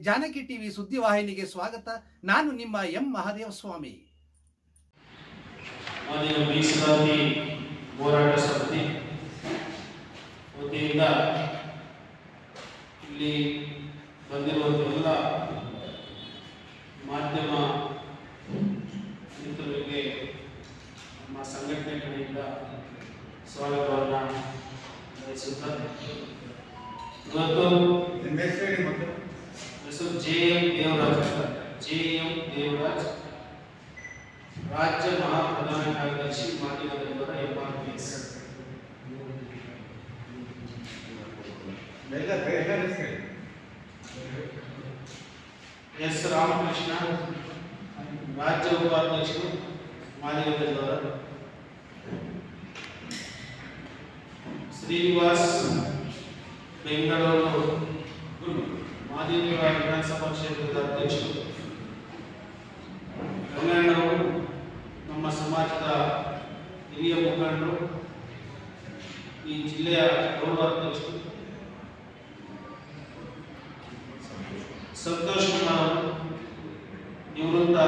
Janaki TV ಸುದ್ದಿವಾಹಿನಿಗೆ ಸ್ವಾಗತ. ನಾನು ನಿಮ್ಮ ಎಂ ಮಹಾದೇವ ಸ್ವಾಮಿ. ಹೋರಾಟ ಸಮಿತಿ ವತಿಯಿಂದ ಇಲ್ಲಿ ಬಂದಿರುವಂತಹ ಮಾಧ್ಯಮ ಮಿತ್ರರಿಗೆ ನಮ್ಮ ಸಂಘಟನೆ ಕಡೆಯಿಂದ ಸ್ವಾಗತವನ್ನು ಬಯಸುತ್ತಾ ಇವತ್ತು ಹೆಸರು ಜೆ ಎಂ ದೇವರಾಜ್ ಅಂತ ಜೆ ಎಂ ದೇವರಾಜ್ ರಾಜ್ಯ ಮಹಾಪ್ರಧಾನ ಕಾರ್ಯದರ್ಶಿ ಮಾಧ್ಯಮದವರ ಎಂಆರ್ಪಿಎಸ್ ಎಸ್ ರಾಮಕೃಷ್ಣ ರಾಜ್ಯ ಉಪಾಧ್ಯಕ್ಷರು ಮಾಧ್ಯಮದವರ ಶ್ರೀನಿವಾಸ್ ಬೆಂಗಳೂರು ಮಾದಿಗ ವಿಧಾನಸಭಾ ಕ್ಷೇತ್ರದ ಅಧ್ಯಕ್ಷರು. ರಂಗಣ್ಣವರು ನಮ್ಮ ಸಮಾಜದ ಹಿರಿಯ ಮುಖಂಡರು, ಈ ಜಿಲ್ಲೆಯ ಗೌರವಾಧ್ಯಕ್ಷರು. ಸಂತೋಷ್ ಕುಮಾರ್ ನಿವೃತ್ತ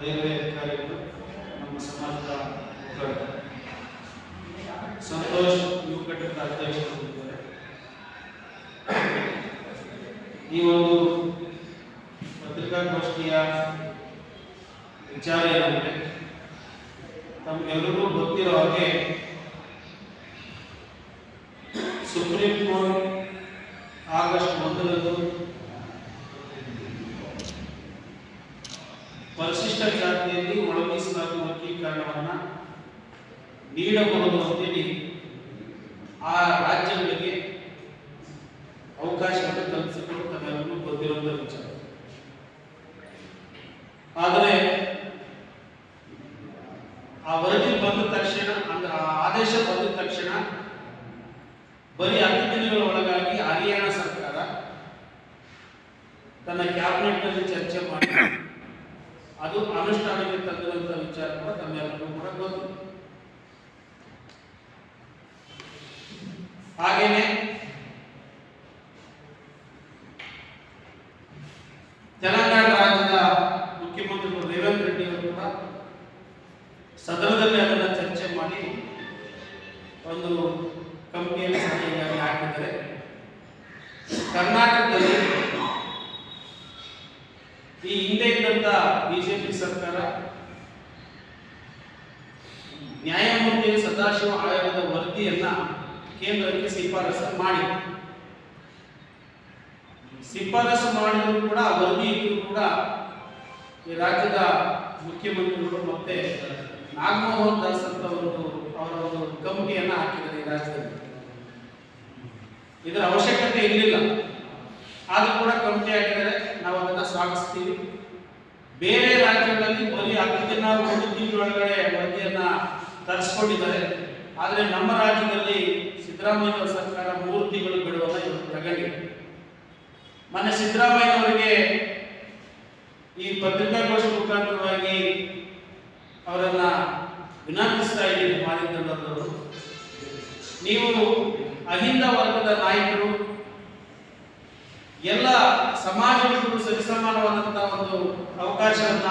ರೈಲ್ವೆ ಅಧಿಕಾರಿಗಳು. ನಮ್ಮ ಸಮಾಜದ ಮುಖಂಡ ಸಂತೋಷ್ ಯುವ ಘಟಕದ ಅಧ್ಯಕ್ಷರು ಇದ್ದಾರೆ. ಈ ಒಂದು ಪತ್ರಿಕಾಗೋಷ್ಠಿಯ ವಿಚಾರ ಏನಂದ್ರೆ ತಮಗೆಲ್ಲರಿಗೂ ಗೊತ್ತಿರೋ ಹಾಗೆ ಸುಪ್ರೀಂ ಕೋರ್ಟ್ ಆಗಸ್ಟ್ ಒಂದರಂದು ಪರಿಶಿಷ್ಟ ಜಾತಿಯಲ್ಲಿ ಒಳ ವರ್ಗೀಕರಣವನ್ನ ನೀಡಬಹುದು ಅಂತೇಳಿ ಆ ರಾಜ್ಯಗಳಿಗೆ ಅವಕಾಶವನ್ನು ಕಲ್ಪಿಸಿಕೊಂಡು ತಮ್ಮೆಲ್ಲರಿಗೂ ಗೊತ್ತಿರುವಂತ ವಿಚಾರ ಆದರೆ ಆ ವರದಿ ಬಂದ ತಕ್ಷಣ ಅಂದ್ರೆ ಆ ಆದೇಶ ಬಂದ ತಕ್ಷಣ ಬರೀ ಹತ್ತು ದಿನಗಳ ಒಳಗಾಗಿ ಹರಿಯಾಣ ಸರ್ಕಾರ ತನ್ನ ಕ್ಯಾಬಿನೆಟ್ನಲ್ಲಿ ಚರ್ಚೆ ಮಾಡಿ ಅದು ಅನುಷ್ಠಾನಕ್ಕೆ ತಂದಿರುವಂತ ವಿಚಾರ ಕೂಡ ತಮ್ಮೆಲ್ಲರಿಗೂ ಕೂಡ ಗೊತ್ತು ಹಾಗೇನೆ ತೆಲಂಗಾಣ ರಾಜ್ಯದ ಮುಖ್ಯಮಂತ್ರಿಗಳು ರೇವಂತ್ ರೆಡ್ಡಿ ಅವರು ಕೂಡ ಸದನದಲ್ಲಿ ಅದನ್ನ ಚರ್ಚೆ ಮಾಡಿ ಒಂದು ಕಂಪನಿಯಲ್ಲಿ ಸಹಿಯಾಗಿ ಹಾಕಿದ್ದಾರೆ. ಕರ್ನಾಟಕದಲ್ಲಿ ಈ ಹಿಂದೆ ಇದ್ದಂತ ಬಿಜೆಪಿ ಸರ್ಕಾರ ನ್ಯಾಯಮೂರ್ತಿ ಸದಾಶಿವ ಆಯೋಗದ ವರದಿಯನ್ನ ಕೇಂದ್ರಕ್ಕೆ ಶಿಫಾರಸು ಮಾಡಿ. ಶಿಫಾರಸು ಮಾಡಿದ್ರು ಕೂಡ ವರದಿ ಕೂಡ ಈ ರಾಜ್ಯದ ಮುಖ್ಯಮಂತ್ರಿಗಳು ಮತ್ತೆ ನಾಗಮೋಹನ್ ದಾಸ್ ಅಂತ ಒಂದು ಅವರ ಒಂದು ಕಮಿಟಿಯನ್ನ ಹಾಕಿದ್ದಾರೆ ಈ ರಾಜ್ಯದಲ್ಲಿ. ಇದರ ಅವಶ್ಯಕತೆ ಇರಲಿಲ್ಲ. ಆದ್ರೂ ಕೂಡ ಕಮಿಟಿ ಹಾಕಿದರೆ ನಾವು ಅದನ್ನ ಸ್ವಾಗತಿಸ್ತೀವಿ. ಬೇರೆ ರಾಜ್ಯಗಳಲ್ಲಿ ಬರೀ ಹತ್ತು ದಿನ ಒಂದು ತಿಂಗಳೊಳಗಡೆ ವರದಿಯನ್ನ ತರಿಸ್ಕೊಂಡಿದ್ದಾರೆ. ಆದರೆ ನಮ್ಮ ರಾಜ್ಯದಲ್ಲಿ ಸಿದ್ದರಾಮಯ್ಯ ಸರ್ಕಾರ ಮೂರು ತಿಂಗಳು ಬಿಡುವಲ್ಲ ಇವರು ಪ್ರಗತಿ. ಮೊನ್ನೆ ಸಿದ್ದರಾಮಯ್ಯ ಅವರಿಗೆ ಈ ಪತ್ರಿಕಾಗೋಷ್ಠಿ ಮುಖಾಂತರವಾಗಿ ಅವರನ್ನ ವಿನಂತಿಸ್ತಾ ಇದ್ದೀನಿ ಮಾಧ್ಯಮದವರು ನೀವು ಅಹಿಂದ ವರ್ಗದ ನಾಯಕರು, ಎಲ್ಲ ಸಮಾಜಗಳಿಗೂ ಸರಿಸಮಾನವಾದಂತಹ ಒಂದು ಅವಕಾಶವನ್ನ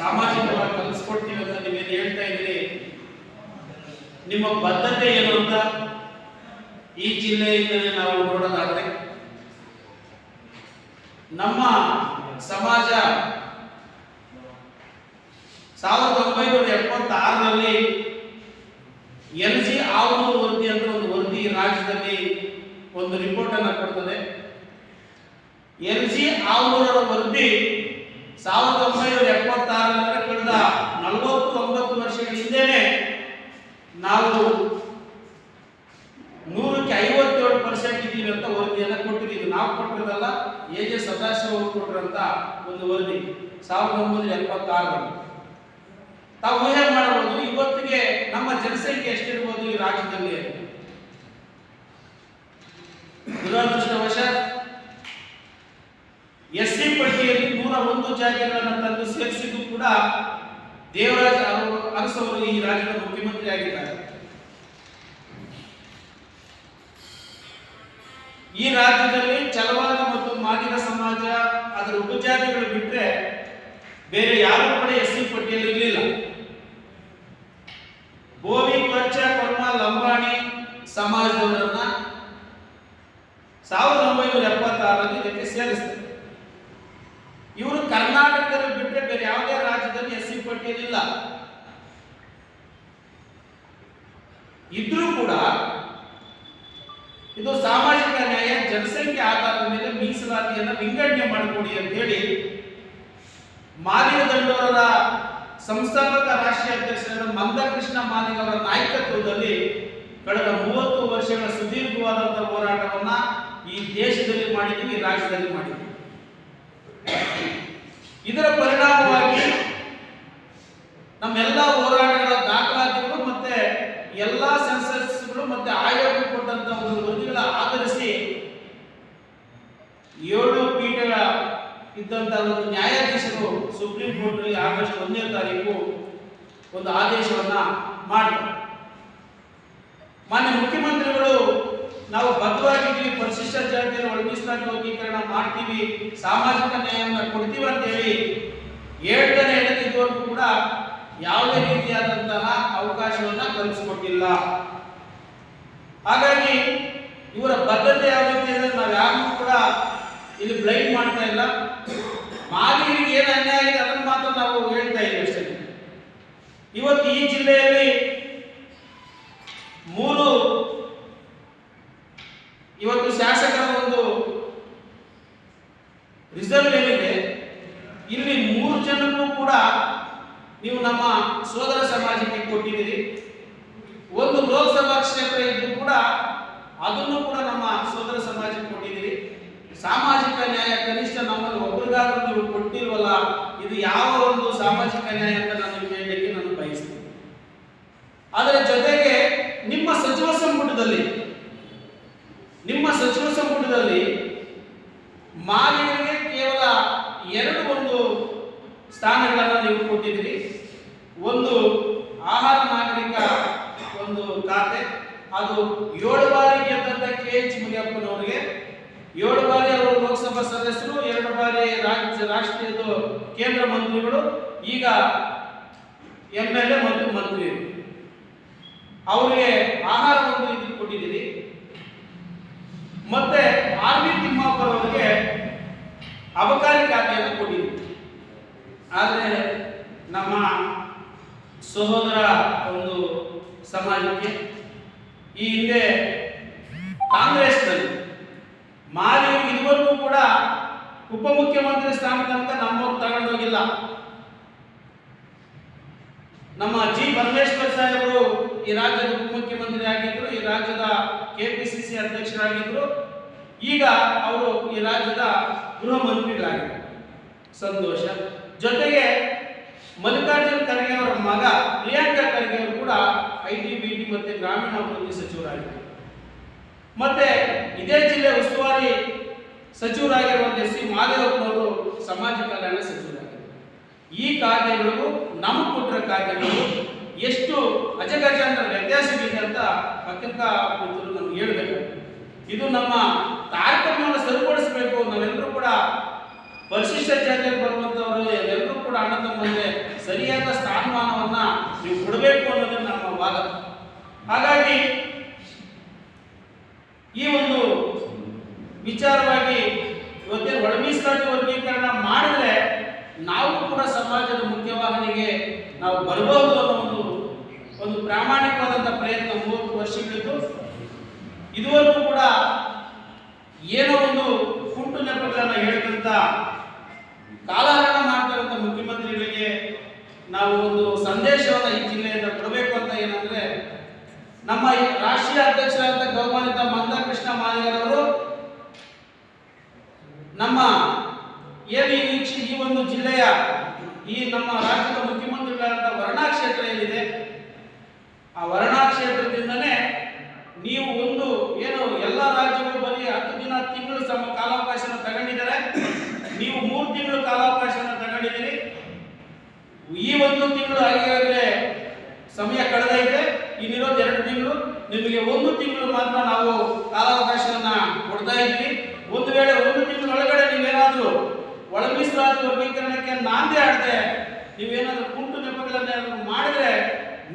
ಸಾಮಾಜಿಕವಾಗಿ ಕಲಿಸ್ಕೊಡ್ತೀವಿ ಅಂತ ನಿಮಗೆ ಹೇಳ್ತಾ ಇದ್ದೀರಿ ನಿಮ್ಮ ಬದ್ಧತೆ ಏನು ಅಂತ ಈ ಜಿಲ್ಲೆಯಿಂದಲೇ ನಾವು ನೋಡೋದಾದ್ರೆ ನಮ್ಮ ಸಮಾಜ ಸಾವಿರದ ಒಂಬೈನೂರ ಎಪ್ಪತ್ತಾರರಲ್ಲಿ ಎಲ್ ಜಿ ಆವೂರು ವರದಿ ಅಂತ ಒಂದು ವರದಿ ರಾಜ್ಯದಲ್ಲಿ ಒಂದು ರಿಪೋರ್ಟ್ ಅನ್ನು ಕೊಡ್ತದೆ. ಎಲ್ ಜಿ ಆವೂರರ ವರದಿ ಸಾವಿರದ ಒಂಬೈನೂರ ಎಪ್ಪತ್ತಾರರಲ್ಲಿ ಕಳೆದ ನಲವತ್ತೊಂಬತ್ತು ವರ್ಷಗಳ ಹಿಂದೆನೆ ನಾವು ಪರ್ಸೆಂಟ್ ಇದ್ದೀವಿ ಅಂತ ವರದಿಯನ್ನ ಕೊಟ್ಟಿದ್ದೀವಿ. ನಾವು ಕೊಟ್ಟಿರೋದಲ್ಲ, ಎ ಜೆ ಸದಾಶಿವ ಅವರು ಕೊಟ್ಟಿರಂತ ಒಂದು ವರದಿ. ಸಾವಿರದ ಒಂಬೈನೂರ ಎಪ್ಪತ್ತಾರರಲ್ಲಿ. ತಾವು ಊಹೆ ಮಾಡಬಹುದು, ಇವತ್ತಿಗೆ ನಮ್ಮ ಜನಸಂಖ್ಯೆ ಎಷ್ಟಿರ್ಬೋದು ಈ ರಾಜ್ಯದಲ್ಲಿ. ದುರದೃಷ್ಟವಶ ಎಸ್ ಸಿ ಪಟ್ಟಿಯಲ್ಲಿ ನೂರ ಒಂದು ಜಾತಿಗಳನ್ನು ತಂದು ಸೇರಿಸಿದ್ದು ಕೂಡ ದೇವರಾಜ್ ಅರಸವರು ಈ ರಾಜ್ಯದ ಮುಖ್ಯಮಂತ್ರಿ ಆಗಿದ್ದಾರೆ ಈ ರಾಜ್ಯದಲ್ಲಿ ಚಲವಾದ ಮತ್ತು ಮಾದಿಗ ಸಮಾಜ, ಅದರ ಉಪಜಾತಿಗಳು ಬಿಟ್ಟರೆ ಬೇರೆ ಯಾರು ಕೂಡ ಎಸ್ ಸಿ ಪಟ್ಟಿಯಲ್ಲಿ ಇರಲಿಲ್ಲ. ಬೋವಿ ಕೊಚ್ಚ ಕೊರ್ಮ, ಲಂಬಾಣಿ ಸಮಾಜದವರನ್ನ ಸಾವಿರದ ಒಂಬೈನೂರ ಎಪ್ಪತ್ತಾರರಲ್ಲಿ ಇದಕ್ಕೆ ಇವರು ಕರ್ನಾಟಕದಲ್ಲಿ ಬಿಟ್ಟರೆ ಬೇರೆ ಯಾವುದೇ ರಾಜ್ಯದಲ್ಲಿ ಎಸ್ ಸಿ ಪಟ್ಟಿಯಲ್ಲಿ ಇಲ್ಲ. ಇದ್ರೂ ಕೂಡ ಇದು ಸಾಮಾಜಿಕ ನ್ಯಾಯ, ಜನಸಂಖ್ಯೆ ಆಧಾರದ ಮೇಲೆ ಮೀಸಲಾತಿಯನ್ನು ವಿಂಗಡಣೆ ಮಾಡಿಕೊಡಿ ಅಂತ ಹೇಳಿ ಮಾದಿಗ ದಂಡೋರರ ಸಂಸ್ಥಾಪಕ ರಾಷ್ಟ್ರೀಯ ಅಧ್ಯಕ್ಷರಾದ ಮಂದಕೃಷ್ಣ ಮಾದಿಗ ಅವರ ನಾಯಕತ್ವದಲ್ಲಿ ಕಳೆದ ಮೂವತ್ತು ವರ್ಷಗಳ ಸುದೀರ್ಘವಾದಂತಹ ಹೋರಾಟವನ್ನ ಈ ದೇಶದಲ್ಲಿ ಮಾಡಿದ್ದೀವಿ, ಈ ರಾಜ್ಯದಲ್ಲಿ ಮಾಡಿದ್ದೀವಿ. ಇದರ ಪರಿಣಾಮವಾಗಿ ನಮ್ಮೆಲ್ಲ ಹೋರಾಟಗಳ ದಾಖಲಾತಿಗಳು ಮತ್ತೆ ಎಲ್ಲಾ ಸೆನ್ಸಸ್ಗಳು ಮತ್ತೆ ಆಯೋಗ ಕೊಟ್ಟಂತ ಒಂದು ವರದಿಗಳ ಆಧರಿಸಿ ಏಳು ಪೀಠಗಳ ಇದ್ದಂತ ಒಂದು ನ್ಯಾಯಾಧೀಶರು ಸುಪ್ರೀಂ ಕೋರ್ಟ್ನಲ್ಲಿ ಆಗಸ್ಟ್ ಒಂದನೇ ತಾರೀಕು ಒಂದು ಆದೇಶವನ್ನ ಮಾಡ್ತಾರೆ. ಮಾನ್ಯ ಮುಖ್ಯಮಂತ್ರಿಗಳು, ನಾವು ಬದ್ಧವಾಗಿದ್ದೀವಿ ಪರಿಶಿಷ್ಟ ಜಾತಿಯನ್ನು ಒಳಗಿಸಲಾಗಿ ವರ್ಗೀಕರಣ ಮಾಡ್ತೀವಿ, ಸಾಮಾಜಿಕ ನ್ಯಾಯವನ್ನು ಕೊಡ್ತೀವಿ ಅಂತ ಹೇಳಿ ಹೇಳ್ತಾನೆ ಇದ್ದವರೆಗೂ ಕೂಡ ಯಾವುದೇ ರೀತಿಯಾದಂತಹ ಅವಕಾಶವನ್ನ ಕಲ್ಪಿಸಿಕೊಟ್ಟಿಲ್ಲ. ಹಾಗಾಗಿ ಇವರ ಬದ್ಧತೆ ಯಾವ ರೀತಿ ನಾವು ಯಾರಿಗೂ ಕೂಡ ಇಲ್ಲಿ ಬ್ಲೈಂಡ್ ಮಾಡ್ತಾ ಇಲ್ಲ. ಮಾದಿಗರಿಗೆ ಏನು ಅನ್ಯಾಯ ಆಗಿದೆ ಅದನ್ನು ಮಾತ್ರ ನಾವು ಹೇಳ್ತಾ ಇದ್ದೀವಿ ಅಷ್ಟೇ. ಇವತ್ತು ಈ ಜಿಲ್ಲೆಯಲ್ಲಿ ಮೂರು ಇವತ್ತು ಶಾಸಕರ ಒಂದು ರಿಸರ್ವ್ ಏನಿದೆ ಇಲ್ಲಿ ಮೂರು ಜನಕ್ಕೂ ಕೂಡ ನೀವು ನಮ್ಮ ಸೋದರ ಸಮಾಜಕ್ಕೆ ಕೊಟ್ಟಿದ್ದೀರಿ ಒಂದು ಲೋಕಸಭಾ ಕ್ಷೇತ್ರ ಇದ್ರೂ ಕೂಡ ಅದನ್ನು ಕೂಡ ನಮ್ಮ ಸೋದರ ಸಮಾಜಕ್ಕೆ ಕೊಟ್ಟಿದ್ದೀರಿ ಸಾಮಾಜಿಕ ನ್ಯಾಯ ಕನಿಷ್ಠ ನಮ್ಮಲ್ಲಿ ಒಬ್ಬರಿಗಾದ್ರೂ ನೀವು ಇದು ಯಾವ ಒಂದು ಸಾಮಾಜಿಕ ನ್ಯಾಯ ಅಂತ ನಾನು ಕೇಳಲಿಕ್ಕೆ ನಾನು ಬಯಸ್ತೇನೆ. ಅದರ ಜೊತೆಗೆ ನಿಮ್ಮ ಸಚಿವ ಸಂಪುಟದಲ್ಲಿ, ನಿಮ್ಮ ಸಚಿವ ಸಂಪುಟದಲ್ಲಿ ಮಾಲಿನ್ಯಕ್ಕೆ ಕೇವಲ ಎರಡು ಒಂದು ಸ್ಥಾನಗಳನ್ನು ನೀವು ಕೊಟ್ಟಿದ್ದೀರಿ. ಒಂದು ಆಹಾರ ನಾಗರಿಕ ಒಂದು ಖಾತೆ, ಅದು ಏಳು ಬಾರಿ ಗೆದ್ದಂತ ಕೆ ಎಚ್ ಮುನಿಯಪ್ಪನವರಿಗೆ ಏಳು ಬಾರಿ ಅವರು ಲೋಕಸಭಾ ಸದಸ್ಯರು, ಎರಡು ಬಾರಿ ರಾಜ್ಯ ರಾಷ್ಟ್ರೀಯದ ಕೇಂದ್ರ ಮಂತ್ರಿಗಳು, ಈಗ ಎಂ ಎಲ್ ಎ ಮತ್ತು ಮಂತ್ರಿ. ಅವರಿಗೆ ಆಹಾರ ಒಂದು ಇದು ಕೊಟ್ಟಿದ್ದೀರಿ. ಮತ್ತೆ ಆರ್ ವಿ ತಿಮ್ಮಾಪುರ ಅವರಿಗೆ ಅಬಕಾರಿ ಖಾತೆಯನ್ನು ಕೊಟ್ಟಿದ್ದೀರಿ. ಆದರೆ ನಮ್ಮ ಸಹೋದರ ಒಂದು ಸಮಾಜಕ್ಕೆ ಈ ಹಿಂದೆ ಕಾಂಗ್ರೆಸ್ನಲ್ಲಿ ಮಾಲಿ ಇದುವರೆಗೂ ಕೂಡ ಉಪಮುಖ್ಯಮಂತ್ರಿ ಸ್ಥಾನ ನಮ್ಮವ್ರು ತಗೊಂಡೋಗಿಲ್ಲ. ನಮ್ಮ ಜಿ ಪರಮೇಶ್ವರ್ ಸಾಹೇಬರು ಈ ರಾಜ್ಯದ ಉಪಮುಖ್ಯಮಂತ್ರಿ ಆಗಿದ್ರು, ಈ ರಾಜ್ಯದ ಕೆಪಿಸಿಸಿ ಅಧ್ಯಕ್ಷರಾಗಿದ್ರು. ಈಗ ಅವರು ಈ ರಾಜ್ಯದ ಗೃಹ ಮಂತ್ರಿಗಳಾಗಿದ್ದಾರೆ. ಸಂತೋಷ. ಜೊತೆಗೆ ಮಲ್ಲಿಕಾರ್ಜುನ್ ಖರ್ಗೆ ಅವರ ಮಗ ಪ್ರಿಯಾಂಕ ಖರ್ಗೆ ಅವರು ಕೂಡ ಐ ಟಿ, ಬಿ ಟಿ ಮತ್ತೆ ಗ್ರಾಮೀಣಾಭಿವೃದ್ಧಿ ಸಚಿವರಾಗಿದ್ದಾರೆ. ಮತ್ತೆ ಇದೇ ಜಿಲ್ಲೆ ಉಸ್ತುವಾರಿ ಸಚಿವರಾಗಿರುವಂತಹ ಸಿ ಮಾದೇವಪ್ಪನವರು ಸಮಾಜ ಕಲ್ಯಾಣ ಸಚಿವರಾಗಿದ್ದಾರೆ. ಈ ಕಾಯ್ದೆಗಳು, ನಮ್ಮ ಕೊಟ್ಟಿರೋ ಕಾಯ್ದೆಗಳು ಎಷ್ಟು ಅಜಗಜಾಂತರ ವ್ಯತ್ಯಾಸವಿದೆ ಅಂತ ಪತ್ರಿಕಾ ಮಿತ್ರರು ನಮ್ಗೆ ಹೇಳಬೇಕು. ಇದು ನಮ್ಮ ಕಾರ್ಯಕ್ರಮವನ್ನು ಸರಿಪಡಿಸಬೇಕು ನಾವೆಲ್ಲರೂ ಕೂಡ ಪರಿಶಿಷ್ಟ ಜಾತಿಯಲ್ಲಿ ಬರುವಂತವರು, ಎಲ್ಲರೂ ಕೂಡ ಅಣ್ಣ ತಮ್ಮಂದ್ರೆ ಸರಿಯಾದ ಸ್ಥಾನಮಾನವನ್ನ ನೀವು ಕೊಡಬೇಕು ಅನ್ನೋದು ನಮ್ಮ ವಾದ. ಹಾಗಾಗಿ ಈ ಒಂದು ವಿಚಾರವಾಗಿ ಇವತ್ತಿನ ಒಳ ವರ್ಗೀಕರಣ ಮಾಡಿದ್ರೆ ನಾವು ಕೂಡ ಸಮಾಜದ ಮುಖ್ಯವಾಹಿನಿಗೆ ನಾವು ಬರಬಹುದು ಅನ್ನೋ ಒಂದು ಒಂದು ಪ್ರಾಮಾಣಿಕವಾದಂಥ ಪ್ರಯತ್ನ ಮೂವತ್ತು ವರ್ಷಗಳಿದ್ದು, ಇದುವರೆಗೂ ಕೂಡ ಏನೋ ಒಂದು ಕುಂಟು ನೆಪಗಳನ್ನು ಹೇಳಿದಂತ ಕಾಲಹರಣ ಮಾಡ್ತಕ್ಕಂಥ ಮುಖ್ಯಮಂತ್ರಿಗಳಿಗೆ ನಾವು ಒಂದು ಸಂದೇಶವನ್ನು ಈ ಜಿಲ್ಲೆಯಿಂದ ಕೊಡಬೇಕು ಅಂತ ಏನಂದ್ರೆ, ನಮ್ಮ ರಾಷ್ಟ್ರೀಯ ಅಧ್ಯಕ್ಷರಾದ ಗೌರವಾನ್ವಿತ ಮಂದಕೃಷ್ಣ ಮಾದಿಗರವರು ನಮ್ಮ ಏನು ಈ ಒಂದು ಜಿಲ್ಲೆಯ ಈ ನಮ್ಮ ರಾಜ್ಯದ ಮುಖ್ಯಮಂತ್ರಿಗಳಾದಂಥ ವರ್ಣಾ ಕ್ಷೇತ್ರ ಏನಿದೆ ಆ ವರ್ಣಾ ಕ್ಷೇತ್ರದಿಂದನೇ ನೀವು ಒಂದು ಏನು ಎಲ್ಲ ರಾಜ್ಯಗಳು ಬರೀ ಹತ್ತು ದಿನ ತಿಂಗಳು ಸಮ ಕಾಲಾವಕಾಶನ ತಗೊಂಡಿದ್ದಾರೆ ನೀವು ಮೂರು ತಿಂಗಳು ಕಾಲಾವಕಾಶನ ತಗೊಂಡಿದ್ದೀರಿ ಈ ಒಂದು ತಿಂಗಳು ಆಗಿರೋದ್ರೆ ಸಮಯ ಕಳೆದೈತೆ ಇನ್ನಿರೋದು ಎರಡು ತಿಂಗಳು ನಿಮಗೆ ಒಂದು ತಿಂಗಳು ಮಾತ್ರ ನಾವು ಕಾಲಾವಕಾಶವನ್ನ ಕೊಡ್ತಾ ಇದ್ದೀವಿ ಒಂದು ವೇಳೆ ಒಂದು ತಿಂಗಳ ಒಳಗಡೆ ನೀವೇನಾದ್ರೂ ಒಳ ಮೀಸಲಾತಿ ವರ್ಗೀಕರಣಕ್ಕೆ ನಾಂದಿ ಆಡದೆ ನೀವೇನಾದ್ರೂ ಕುಂಟು ನೆಪಗಳನ್ನೇನಾದ್ರೂ ಮಾಡಿದ್ರೆ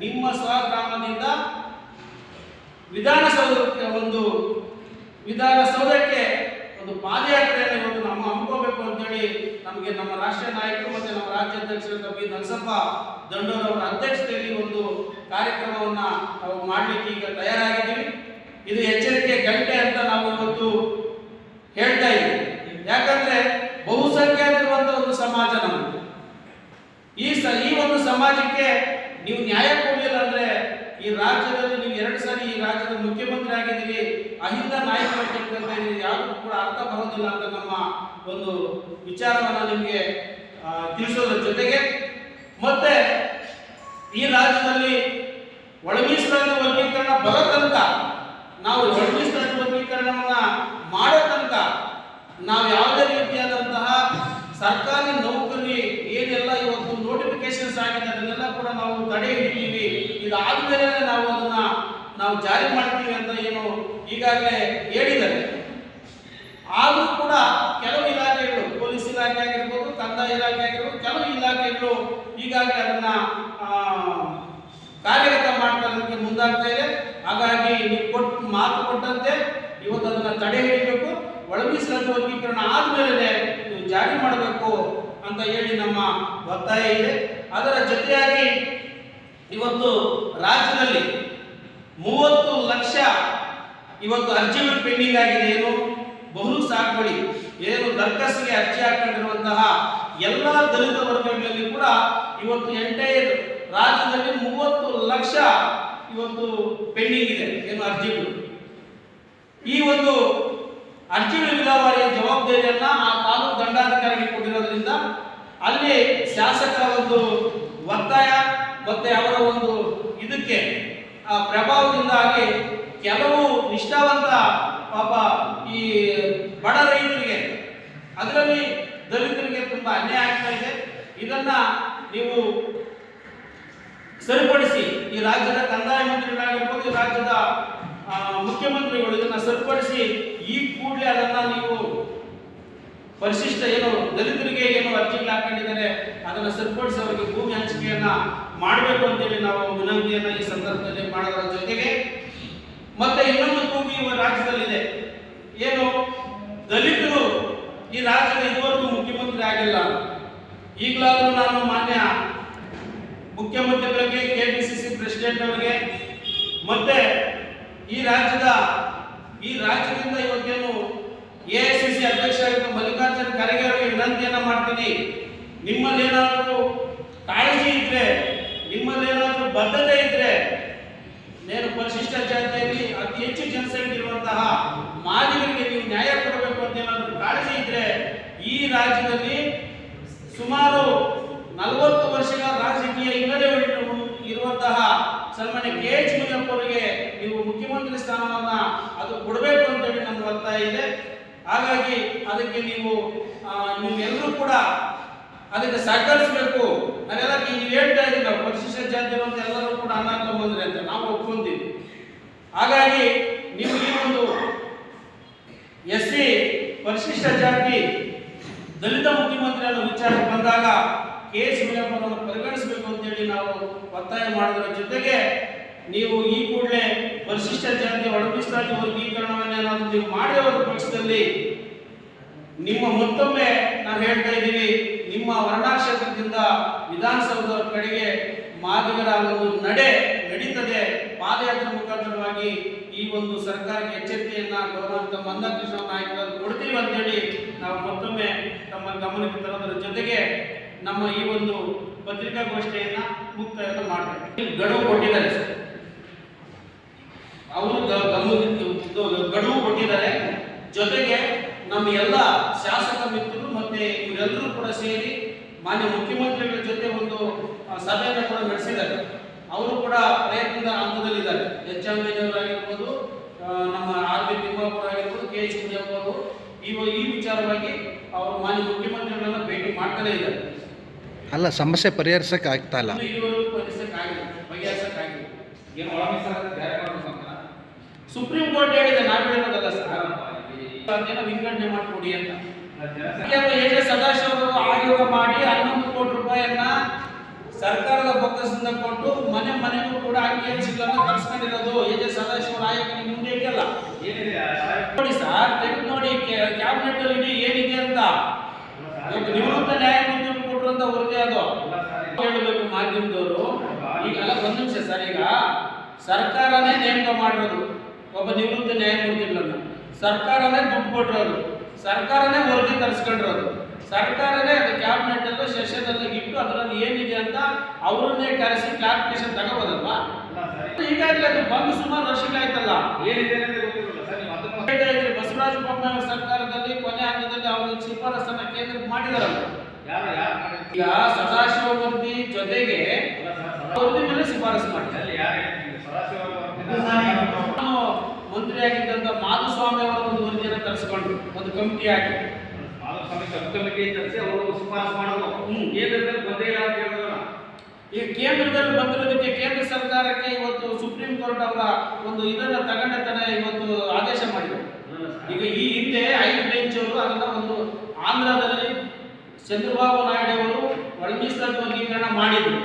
ನಿಮ್ಮ ಸ್ವಗ್ರಾಮದಿಂದ ವಿಧಾನಸೌಧಕ್ಕೆ ಒಂದು ವಿಧಾನಸೌಧಕ್ಕೆ ಒಂದು ಪಾದಯಾತ್ರೆಯನ್ನು ಇವತ್ತು ನಮ್ಮ ಹಮ್ಮಿಕೋಬೇಕು ಅಂತೇಳಿ ನಮಗೆ ನಮ್ಮ ರಾಷ್ಟ್ರೀಯ ನಾಯಕರು ಮತ್ತು ನಮ್ಮ ರಾಜ್ಯಾಧ್ಯಕ್ಷ ಬಿ. ನರಸಪ್ಪ ದಂಡೋರವರ ಅಧ್ಯಕ್ಷತೆಯಲ್ಲಿ ಒಂದು ಕಾರ್ಯಕ್ರಮವನ್ನು ನಾವು ಮಾಡಲಿಕ್ಕೆ ಈಗ ತಯಾರಾಗಿದ್ದೀವಿ. ಇದು ಎಚ್ಚರಿಕೆ ಗಂಟೆ ಅಂತ ನಾವು ಇವತ್ತು ಹೇಳ್ತಾ ಇದ್ದೀವಿ. ಯಾಕಂದ್ರೆ ಬಹುಸಂಖ್ಯಾತರಿರುವಂತ ಒಂದು ಸಮಾಜ ನಮ್ಮ ಈ ಸ, ಈ ಒಂದು ಸಮಾಜಕ್ಕೆ ನೀವು ನ್ಯಾಯ ಕೊಡಲಿಲ್ಲ ಅಂದ್ರೆ ಈ ರಾಜ್ಯದಲ್ಲಿ ನೀವು ಮುಖ್ಯಮಂತ್ರಿ ಆಗಿದ್ದೀವಿ ಅಹಿಂದ ನಾಯಕ ಯಾರು ಕೂಡ ಅರ್ಥ ಬರೋದಿಲ್ಲ ಅಂತ ನಮ್ಮ ಒಂದು ವಿಚಾರವನ್ನು ನಿಮಗೆ ತಿಳಿಸೋದ್ರ ಜೊತೆಗೆ. ಮತ್ತೆ ಈ ರಾಜ್ಯದಲ್ಲಿ ಒಳ ವರ್ಗೀಕರಣ ಬರೋ ತನಕ, ನಾವು ಒಳ ವರ್ಗೀಕರಣವನ್ನ ತನಕ ನಾವು ಯಾವುದೇ ರೀತಿಯಾದಂತಹ ಸರ್ಕಾರಿ ನೌಕರಿ ಏನೆಲ್ಲ ಇವತ್ತು ನೋಟಿಫಿಕೇಶನ್ಸ್ ಆಗಿದೆ ಅದನ್ನೆಲ್ಲ ಕೂಡ ನಾವು ತಡೆ ಹಿಡಿತೀವಿ. ಇದಾದ್ಮೇಲೆ ನಾವು ಅದನ್ನ ನಾವು ಜಾರಿ ಮಾಡ್ತೀವಿ ಅಂತ ಏನು ಈಗಾಗಲೇ ಹೇಳಿದ್ದಾರೆ. ಆದರೂ ಕೂಡ ಕೆಲವು ಇಲಾಖೆಗಳು, ಪೊಲೀಸ್ ಇಲಾಖೆ ಆಗಿರ್ಬೋದು, ಕಂದಾಯ ಇಲಾಖೆ ಆಗಿರ್ಬೋದು, ಕೆಲವು ಇಲಾಖೆಗಳು ಈಗಾಗಲೇ ಅದನ್ನ ಕಾರ್ಯಗತ ಮಾಡ್ಕೊಳ್ಳೋದಕ್ಕೆ ಮುಂದಾಗ್ತಾ ಇದೆ. ಹಾಗಾಗಿ ನೀವು ಕೊಟ್ಟು ಮಾತು ಕೊಟ್ಟಂತೆ ಇವತ್ತು ಅದನ್ನು ತಡೆ ಹಿಡಿಯಬೇಕು ಒಳ ಮೀಸಲಾತಿ ವರ್ಗೀಕರಣ ಆದಮೇಲೆ ಜಾರಿ ಮಾಡಬೇಕು ಅಂತ ಹೇಳಿ ನಮ್ಮ ಒತ್ತಾಯ ಇದೆ. ಅದರ ಜೊತೆಯಾಗಿ ಇವತ್ತು ರಾಜ್ಯದಲ್ಲಿ ಮೂವತ್ತು ಲಕ್ಷ ಇವತ್ತು ಅರ್ಜಿಗಳು ಪೆಂಡಿಂಗ್ ಆಗಿದೆ. ಏನು? ಬಹು ಸಾಗುವಳಿ ಏನು? ದರ್ಕಸ್ಗೆ ಅರ್ಜಿ ಹಾಕೊಂಡಿರುವಂತಹ ಎಲ್ಲ ದಲಿತ ವರ್ಗಗಳಲ್ಲಿ ಕೂಡ ಇವತ್ತು ಎಂಟೈರ್ ರಾಜ್ಯದಲ್ಲಿ ಮೂವತ್ತು ಲಕ್ಷ ಇವತ್ತು ಪೆಂಡಿಂಗ್ ಇದೆ. ಏನು? ಅರ್ಜಿಗಳು. ಈ ಒಂದು ಅರ್ಜಿಗಳ ವಿಲಾವಾರಿಯ ಜವಾಬ್ದಾರಿಯನ್ನ ಆ ತಾಲೂಕು ದಂಡಾಧಿಕಾರಿಗೆ ಕೊಟ್ಟಿರೋದ್ರಿಂದ ಅಲ್ಲಿ ಶಾಸಕರ ಒಂದು ಒತ್ತಾಯ ಮತ್ತೆ ಅವರ ಒಂದು ಇದಕ್ಕೆ ಪ್ರಭಾವದಿಂದಾಗಿ ಕೆಲವು ನಿಷ್ಠಾವಂತ ಪಾಪ ಈ ಬಡ ರೈತರಿಗೆ, ಅದರಲ್ಲಿ ದಲಿತರಿಗೆ ತುಂಬಾ ಅನ್ಯಾಯ ಆಗ್ತಾ ಇದೆ. ಇದನ್ನ ನೀವು ಸರಿಪಡಿಸಿ ಈ ರಾಜ್ಯದ ಕಂದಾಯ ಮಂತ್ರಿಗಳಾಗಿರ್ಬೋದು ರಾಜ್ಯದ ಮುಖ್ಯಮಂತ್ರಿಗಳು ಇದನ್ನ ಸರಿಪಡಿಸಿ ಈ ಕೂಡಲೇ ಅದನ್ನ ನೀವು ಪರಿಶಿಷ್ಟ ಏನು ದಲಿತರಿಗೆ ಏನು ಅರ್ಜಿಗಳು ಹಾಕೊಂಡಿದ್ದಾರೆ, ಅದನ್ನ ಸರಿಪಡಿಸಿ ಅವರಿಗೆ ಭೂಮಿ ಹಂಚಿಕೆಯನ್ನ ಮಾಡಬೇಕು ಅಂತೇಳಿ ನಾವು ವಿನಂತಿಯನ್ನ ಈ ಸಂದರ್ಭದಲ್ಲಿ ಮಾಡೋದ್ರ ಜೊತೆಗೆ, ಮತ್ತೆ ಇನ್ನೊಂದು ಕೂಗು ಈ ರಾಜ್ಯದಲ್ಲಿದೆ. ಏನು? ದಲಿತರು ಈ ರಾಜ್ಯದ ಇದುವರೆಗೂ ಮುಖ್ಯಮಂತ್ರಿ ಆಗಿಲ್ಲ. ಈಗಲಾದರೂ ನಾನು ಮಾನ್ಯ ಮುಖ್ಯಮಂತ್ರಿಗಳಿಗೆ ಸಿ ಪ್ರೆಸಿಡೆಂಟ್ ಅವರಿಗೆ ಮತ್ತೆ ಈ ರಾಜ್ಯದ, ಈ ರಾಜ್ಯದಿಂದ ಇವತ್ತೇನು ಎ ಐ ಸಿ ಸಿ ಅಧ್ಯಕ್ಷರಾಗಿದ್ದ ಮಲ್ಲಿಕಾರ್ಜುನ ಖರ್ಗೆ ಅವರಿಗೆ ವಿನಂತಿಯನ್ನ ಮಾಡ್ತೀನಿ. ನಿಮ್ಮಲ್ಲಿ ಏನಾದರೂ ಕಾಳಜಿ ಇದ್ರೆ ಬದ್ಧತೆ ಇದ್ರೆ నేను ಪರಿಶಿಷ್ಟ ಜಾತಿಯಲ್ಲಿ ಅತಿ ಹೆಚ್ಚು ಜನಸಂಖ್ಯೆ ಇರುವಂತಹ ಮಾದಿಗರಿಗೆ ನೀವು ನ್ಯಾಯ ಕೊಡಬೇಕು ಅಂತ ಏನಾದರೂ ಕಾಳಜಿ ಇದ್ರೆ ಈ ರಾಜ್ಯದಲ್ಲಿ ಸುಮಾರು ನಲವತ್ತು ವರ್ಷಗಳ ರಾಜಕೀಯ ಹಿನ್ನೆಲೆ ಇರುವಂತಹ ಸನ್ಮಾನ್ಯ ಕೆ ಎಚ್ ಮುನಿಯಪ್ಪ ಅವರಿಗೆ ನೀವು ಮುಖ್ಯಮಂತ್ರಿ ಸ್ಥಾನವನ್ನ ಅದು ಕೊಡಬೇಕು ಅಂತೇಳಿ ನಮ್ಗೆ ಒತ್ತಾಯ ಇದೆ. ಹಾಗಾಗಿ ಅದಕ್ಕೆ ನೀವು ನೀವೆಲ್ಲರೂ ಕೂಡ ಅದಕ್ಕೆ ಸಹಕರಿಸಬೇಕು. ಅದೆಲ್ಲ ನೀವು ಹೇಳ್ತಾ ಇದ್ದೀವಿ ನಾವು ಪರಿಶಿಷ್ಟ ಜಾತಿ ಅಂತ ಎಲ್ಲರೂ ಕೂಡ ಅನ್ನ ತಗೊಂಡ್ರೆ ಅಂತ ನಾವು ಒಪ್ಕೊಂತೀವಿ ಹಾಗಾಗಿ ನೀವು ಈ ಒಂದು ಎಸ್ ಸಿ ಪರಿಶಿಷ್ಟ ಜಾತಿ ದಲಿತ ಮುಖ್ಯಮಂತ್ರಿ ಅನ್ನೋ ವಿಚಾರಕ್ಕೆ ಬಂದಾಗ ಕೆ ಎಸ್ ಮುನಿಯಪ್ಪನನ್ನು ಪರಿಗಣಿಸಬೇಕು ಅಂತೇಳಿ ನಾವು ಒತ್ತಾಯ ಮಾಡೋದ್ರ. ಜೊತೆಗೆ ನೀವು ಈ ಕೂಡಲೇ ಪರಿಶಿಷ್ಟ ಜಾತಿ ಒಳ ವರ್ಗೀಕರಣವನ್ನು ನೀವು ಮಾಡಿರೋ ಪಕ್ಷದಲ್ಲಿ ನಿಮ್ಮ ಮತ್ತೊಮ್ಮೆ ನಾವು ಹೇಳ್ತಾ ಇದ್ದೀವಿ ನಿಮ್ಮ ವರ್ಣಾಕ್ಷೇತ್ರದಿಂದ ವಿಧಾನಸೌಧದ ಕಡೆಗೆ ಮಾದಿಗರ ಒಂದು ನಡೆ ನಡೀತದೆ. ಪಾದಯಾತ್ರೆ ಮುಖಾಂತರವಾಗಿ ಈ ಒಂದು ಸರ್ಕಾರಕ್ಕೆ ಎಚ್ಚರಿಕೆಯನ್ನ ಗೌರವಂತ ಮಂದಕೃಷ್ಣ ನಾಯಕರು ಕೊಡ್ತೀವಿ ಅಂತೇಳಿ ನಾವು ಮತ್ತೊಮ್ಮೆ ತಮ್ಮ ಗಮನಕ್ಕೆ ತರೋದರ ಜೊತೆಗೆ ನಮ್ಮ ಈ ಒಂದು ಪತ್ರಿಕಾಗೋಷ್ಠಿಯನ್ನ ಮುಕ್ತಾಯ ಮಾಡ್ತಾರೆ ಗಡುವು ಕೊಟ್ಟಿದ್ದಾರೆ ಸರ್. ಅವರು ಗಡುವು ಕೊಟ್ಟಿದ್ದಾರೆ. ಜೊತೆಗೆ ನಮ್ಮ ಎಲ್ಲ ಶಾಸಕ ಮಿತ್ರರು ಮತ್ತೆ ಇವರೆಲ್ಲರೂ ಕೂಡ ಸೇರಿ ಮಾನ್ಯ ಮುಖ್ಯಮಂತ್ರಿಗಳ ಜೊತೆ ಒಂದು ಸಭೆಯನ್ನು ಕೂಡ ನಡೆಸಿದ್ದಾರೆ. ಅವರು ಕೂಡ ಪ್ರಯತ್ನದ ಹಂತದಲ್ಲಿದ್ದಾರೆ. ಎಚ್ ಎಂ ಅವರಾಗಿರ್ಬೋದು ಆ, ನಮ್ಮ ಆರ್ ಬಿ ತಿಮ್ಮಾಪುರ ಆಗಿರ್ಬೋದು ಕೆ ಎಚ್ ಅವರು. ಈ ಈ ವಿಚಾರವಾಗಿ ಅವರು ಮಾನ್ಯ ಮುಖ್ಯಮಂತ್ರಿಗಳನ್ನ ಭೇಟಿ ಮಾಡ್ತಾನೆ ಇದ್ದಾರೆ. ಅಲ್ಲ ಸಮಸ್ಯೆ ಪರಿಹರಿಸಕ್ಕೆ ಆಗ್ತಾ ಇಲ್ಲ. ಬಗೆಹರಿಸಕ್ಕಾಗಿಲ್ಲ ಸುಪ್ರೀಂ ಕೋರ್ಟ್ ಹೇಳಿದೆ ನಾವು ಹೇಳೋದಲ್ಲ ಸರ್ ವಿಂಗಡಣೆ ಮಾಡಿಕೊಡಿ ಅಂತ. ಎ ಜೆ ಸದಾಶಿವ ಅವರು ಆಯೋಗ ಮಾಡಿ ಹನ್ನೊಂದು ಕೋಟಿ ರೂಪಾಯಿಯನ್ನ ಸರ್ಕಾರದ ಬೊಕ್ಕಸದಿಂದ ಕೊಟ್ಟು ಮನೆ ಮನೆಗೂ ಕೂಡ ಅಂಕಿ ಅಂಶಗಳನ್ನು ಕಳ್ಸ್ಕೊಂಡಿರೋದು. ಎ ಜೆ ಸದಾಶಿವ ಆಯೋಗ ಮುಂದೆ ಇದೆಯಲ್ಲ? ನೋಡಿ ಸರ್ ತೆಗೆದು ನೋಡಿ ಕ್ಯಾಬಿನೆಟ್ ಅಲ್ಲಿ ಇಡೀ ಏನಿದೆ ಅಂತ. ನಿವೃತ್ತ ನ್ಯಾಯಮೂರ್ತಿ ಕೊಟ್ಟಿರುವಂತ ವರದಿ ಅದು. ಹೇಳಬೇಕು ಮಾಧ್ಯಮದವರು. ಈಗ ಅಲ್ಲ ಒಂದ್ ನಿಮಿಷ ಸರ್ ಈಗ ಸರ್ಕಾರನೇ ನೇಮಕ ಮಾಡಿರೋದು. ಒಬ್ಬ ನಿವೃತ್ತ ನ್ಯಾಯಮೂರ್ತಿಗಳನ್ನ. ಸರ್ಕಾರನೇ ದುಡ್ಡು ಕೊಟ್ಟಿರೋದು ಸರ್ಕಾರನೇ ವರದಿ ತರಿಸ್ಕೊಂಡಿರೋದು. ಸರ್ಕಾರನೇ ಅದು ಕ್ಯಾಬಿನೆಟ್ ಅಲ್ಲೂ ಸೆಷನ್ ಅಲ್ಲಿ ಇಟ್ಟು ಅದರಲ್ಲಿ ಏನಿದೆ ಅಂತ ಅವರನ್ನೇ ಕರೆಸಿ ಕ್ಲಾರಿಫಿಕೇಶನ್ ತಗೋಬೋದಲ್ವಾ? ಇಲ್ಲ ಸರ್, ಈಗಾಗಲೇ ಅದು ಬಂದು ಸುಮಾರು ವರ್ಷಗಳಾಯ್ತಲ್ಲ. ಏನಿದೆ ಬಸವರಾಜ ಬೊಮ್ಮಾಯಿ ಸರ್ಕಾರದಲ್ಲಿ ಕೊನೆ ಹಂತದಲ್ಲಿ ಅವರು ಶಿಫಾರಸನ್ನ ಕೇಂದ್ರ ಮಾಡಿದಾರಲ್ಲ? ಈಗ ಸದಾಶಿವ ವರದಿ ಜೊತೆಗೆ ವರದಿ ಮೇಲೆ ಶಿಫಾರಸು ಮಾಡಿದ್ದಾರೆ. ಮಂತ್ರಿಯಾಗಿದ್ದಂತ ಮಾಧುಸ್ವಾಮಿ ಅವರ ಒಂದು ವರದಿಯನ್ನು ತರಿಸ್ಕೊಂಡ್ರು ಒಂದು ಕಮಿಟಿ ಹಾಕಿ ಮಾಧುಸ್ವಾಮಿ ಕಮಿಟಿ ತರಿಸಿ ಅವರು ಶಿಫಾರಸು ಮಾಡೋದು. ಕೇಂದ್ರದಲ್ಲಿ ಬಂದೇ ಇಲ್ಲ ಅಂತ ಹೇಳಿದ್ರು ಈಗ ಕೇಂದ್ರದಲ್ಲಿ ಬಂದಿರೋದಕ್ಕೆ ಕೇಂದ್ರ ಸರ್ಕಾರಕ್ಕೆ ಇವತ್ತು ಸುಪ್ರೀಂ ಕೋರ್ಟ್ ಅವರ ಒಂದು ಇದನ್ನ ತಾನೇ ಇವತ್ತು ಆದೇಶ ಮಾಡಿದರು. ಈಗ ಈ ಹಿಂದೆ ಐದು ಬೆಂಚ್ ಅವರು ಅದನ್ನ ಒಂದು ಆಂಧ್ರದಲ್ಲಿ ಚಂದ್ರಬಾಬು ನಾಯ್ಡು ಅವರು ಒಳ ಮೀಸಲಾತಿ ವರ್ಗೀಕರಣ ಮಾಡಿದ್ರು.